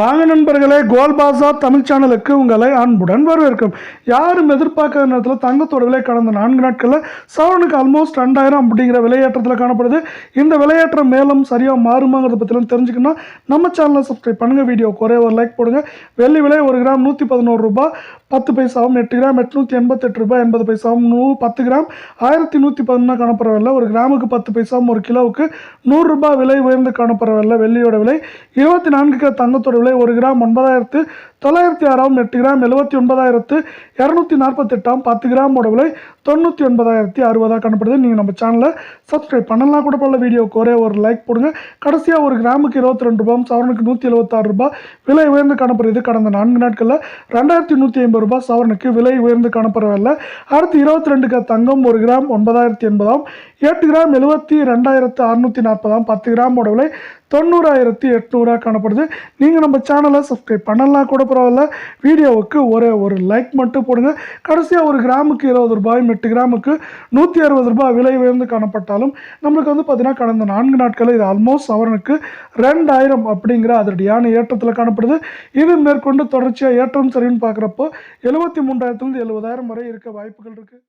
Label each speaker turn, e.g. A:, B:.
A: வாங்க நண்பர்களே கோல் பாசா தமிழ் சேனலுக்கு உங்களை அன்புடன் வரவேற்கும். யாரும் எதிர்பார்க்காத நேரத்தில் தங்கத்தோட விலை கடந்த நான்கு நாட்களில் சவனுக்கு ஆல்மோஸ்ட் ரெண்டாயிரம் அப்படிங்கிற விலையேற்றத்தில் காணப்படுது. இந்த விலையேற்றம் மேலும் சரியாக மாறுமாங்கிறத பற்றிலாம் தெரிஞ்சுக்கணும் நம்ம சேனலை சப்ஸ்கிரைப் பண்ணுங்கள் வீடியோ குறைய ஒரு லைக் போடுங்க. வெள்ளி விலை ஒரு கிராம் நூற்றி பதினோரு ரூபாய் பத்து பைசாவும் எட்டு கிராம் எட்நூற்றி எண்பத்தெட்டு ரூபாய் எண்பது பைசாவும் நூ பத்து கிராம் ஆயிரத்தி நூற்றி பதினொன்று காணப்படவில்லை. ஒரு கிராமுக்கு பத்து பைசாவும் ஒரு கிலோவுக்கு நூறுரூபா விலை உயர்ந்து காணப்படவில்லை. வெள்ளியோட விலை இருபத்தி நான்கு கிலோ தங்கத்தோட விலை ஒரு கிராம் ஒன்பதாயிரத்து தொள்ளாயிரத்தி ஆறாம் எட்டு கிராம் எழுபத்தி ஒன்பதாயிரத்து இரநூத்தி நாற்பத்தெட்டாம் பத்து கிராமோட விலை தொண்ணூற்றி ஒன்பதாயிரத்தி அறுபதாக காணப்படுது. நீங்கள் நம்ம சேனலை சப்ஸ்கிரைப் பண்ணலாம். கூட போல வீடியோக்கு ஒரே ஒரு லைக் போடுங்க. கடைசியாக ஒரு கிராமுக்கு இருபத்தி ரெண்டு ரூபாய் சவரனுக்கு நூற்றி எழுபத்தாறு ரூபாய் விலை உயர்ந்து காணப்படுறது கடந்த நான்கு நாட்களில் ரெண்டாயிரத்தி நூற்றி ஐம்பது ரூபாய் சவரனுக்கு விலை உயர்ந்து காணப்படவில்லை. அடுத்து இருபத்தி ரெண்டுக்கு தங்கம் ஒரு கிராம் ஒன்பதாயிரத்தி எண்பதாம் எட்டு கிராம் எழுபத்தி ரெண்டாயிரத்து அறுநூற்றி நாற்பதாம் பத்து கிராமோட விலை தொண்ணூறாயிரத்தி எட்நூறாக காணப்படுது. நீங்கள் நம்ம சேனலை சப்ஸ்கிரைப் பண்ணலாம். கூட பரவாயில்ல வீடியோவுக்கு ஒரே ஒரு லைக் மட்டும் போடுங்க. கடைசியாக ஒரு கிராமுக்கு இருபது ரூபாயும் எட்டு கிராமுக்கு நூற்றி அறுபது ரூபாய் விலை உயர்ந்து காணப்பட்டாலும் நம்மளுக்கு வந்து பார்த்திங்கன்னா கடந்த நான்கு நாட்களில் இது ஆல்மோஸ்ட் சவரனுக்கு ரெண்டாயிரம் அப்படிங்கிற அதிரடியான ஏற்றத்தில் காணப்படுது. இது மேற்கொண்டு தொடர்ச்சியாக ஏற்றம் சரின்னு பார்க்குறப்போ எழுபத்தி மூன்றாயிரத்துலேருந்து எழுபதாயிரம் வரை இருக்க வாய்ப்புகள் இருக்குது